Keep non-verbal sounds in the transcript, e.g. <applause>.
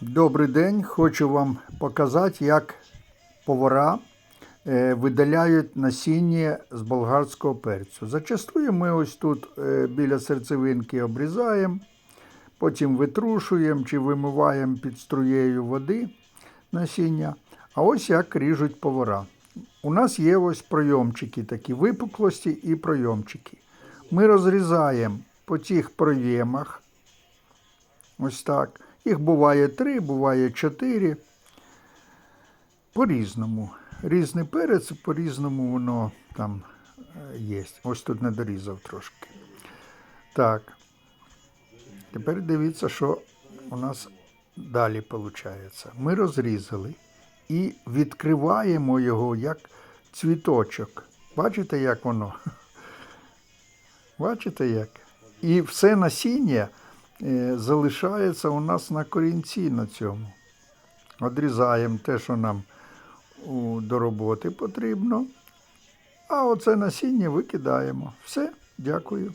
Добрий день. Хочу вам показати, як повара е, видаляють насіння з болгарського перцю. Зачастую ми ось тут е, біля серцевинки обрізаємо, потім витрушуємо чи вимиваємо під струєю води насіння. А ось як ріжуть повара. У нас є ось пройомчики, такі випуклості і пройомчики. Ми розрізаємо по цих проємах. Ось так. Їх буває три, буває чотири. По-різному. Різний перець, по-різному воно там е, є. Ось тут не дорізав трошки. Так. Тепер дивіться, що у нас далі виходить. Ми розрізали і відкриваємо його як цвіточок. Бачите, як воно? <laughs> Бачите як? І все насіння залишається у нас на корінці на цьому. Одрізаємо те, що нам до роботи потрібно. А оце насіння викидаємо. Все, дякую.